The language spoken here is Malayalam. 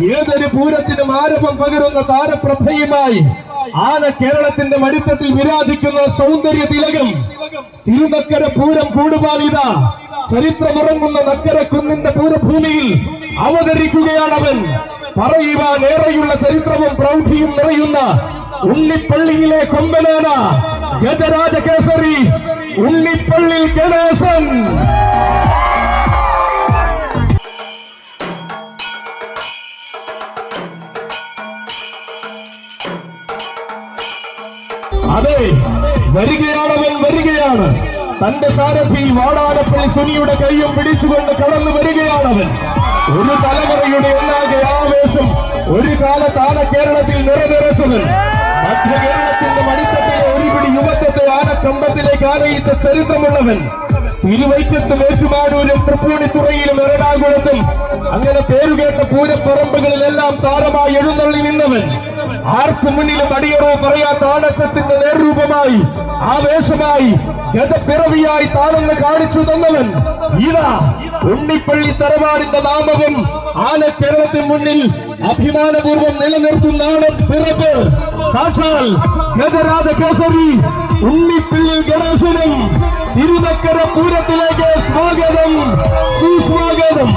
ഏതൊരു പൂരത്തിനും ആരവം പകരുന്ന താരപ്രഭയുമായി ആന കേരളത്തിന്റെ മടിത്തട്ടിൽ വിരാജിക്കുന്ന സൗന്ദര്യ തിലകം. തിരുനക്കര പൂരം കൂടുപാലിത ചരിത്രമുറങ്ങുന്ന നക്കര കുന്നിന്റെ പൂരഭൂമിയിൽ അവതരിക്കുകയാണവൻ. പറയുവാൻ ഏറെയുള്ള ചരിത്രവും പ്രൗഢിയും നിറയുന്ന ഉണ്ണിപ്പള്ളിയിലെ കൊമ്പനാന ഗജരാജ കേസരി ഉണ്ണിപ്പള്ളിൽ ഗണേശൻ അതെ വരികയാണവൻ വരികയാണ്. തന്റെ സാരഥി വാടാനപ്പള്ളി സുനിയുടെ കൈയും പിടിച്ചുകൊണ്ട് കടന്നു വരികയാണവൻ ഒരു തലമുറയുടെ ഒന്നാകെ ആവേശം ഒരു കാലത്താണ് കേരളത്തിൽ നിറനിറച്ചവൻ മധ്യകേരളത്തിന്റെ മടിത്തട്ടിലെ ഒരു പിടി യുവത്വത്തെ ആനക്കമ്പത്തിലേക്ക് ആനയിച്ച ചരിത്രമുള്ളവൻ തിരുവൈക്കത്തും ഏറ്റുമാനൂരും തൃപ്പൂണിത്തുറയിലും എറണാകുളത്തും അങ്ങനെ പേരുകേട്ട പൂരപ്പറമ്പുകളിലെല്ലാം താരമായി എഴുന്നള്ളി നിന്നവൻ. ആർക്കു മുന്നിലും അടിയറോ പറയാത്ത ആണക്കത്തിന്റെ നേർരൂപമായി ആവേശമായി ഗതപ്പിറവിയായി താനെന്ന് കാണിച്ചു തന്നവൻ ഇതാ ഉണ്ണിപ്പള്ളി തറവാടിന്റെ നാമവും ആന മുന്നിൽ അഭിമാനപൂർവം നിലനിർത്തുന്ന ആണം പിറപ്പ്. സാക്ഷാൽ ഗജരാജ കേസരി ഉണ്ണിപ്പള്ളി ഗണേശനും തിരുനക്കര പൂരത്തിലേക്ക് സ്വാഗതം സുസ്വാഗതം.